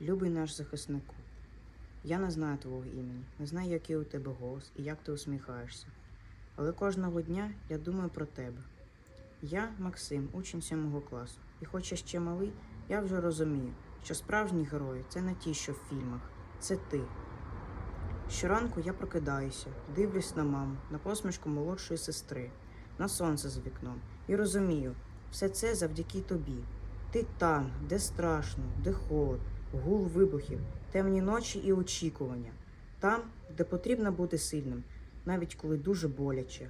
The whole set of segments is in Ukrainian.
Любий наш захиснику, я не знаю твого імені, не знаю, який у тебе голос і як ти усміхаєшся. Але кожного дня я думаю про тебе. Я Максим, учень сьомого класу, і хоч я ще малий, я вже розумію, що справжні герої це не ті, що в фільмах, це ти. Щоранку я прокидаюся, дивлюсь на маму, на посмішку молодшої сестри, на сонце за вікном і розумію, все це завдяки тобі. Ти там, де страшно, де холод, гул вибухів, темні ночі і очікування. Там, де потрібно бути сильним, навіть коли дуже боляче.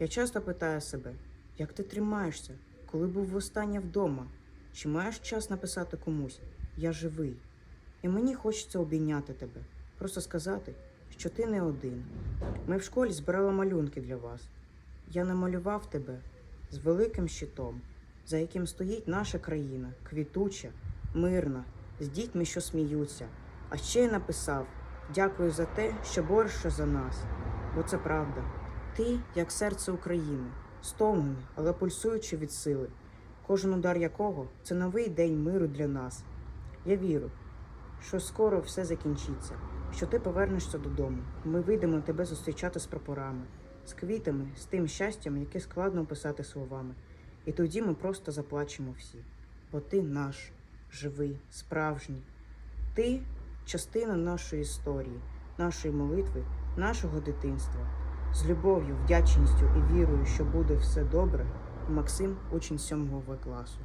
Я часто питаю себе, як ти тримаєшся, коли був востаннє вдома? Чи маєш час написати комусь Я живий? І мені хочеться обійняти тебе, просто сказати, що ти не один. Ми в школі збирали малюнки для вас. Я намалював тебе з великим щитом, за яким стоїть наша країна, квітуча, мирна, з дітьми, що сміються. А ще я написав дякую за те, що борешся за нас. Бо це правда. Ти як серце України, стомлений, але пульсуючи від сили, кожен удар якого це новий день миру для нас. Я вірю, що скоро все закінчиться, що ти повернешся додому. Ми вийдемо тебе зустрічати з прапорами, з квітами, з тим щастям, яке складно описати словами. І тоді ми просто заплачемо всі. Бо ти наш, живий, справжній. Ти частина нашої історії, нашої молитви, нашого дитинства. З любов'ю, вдячністю і вірою, що буде все добре. Максим, учень 7 В класу.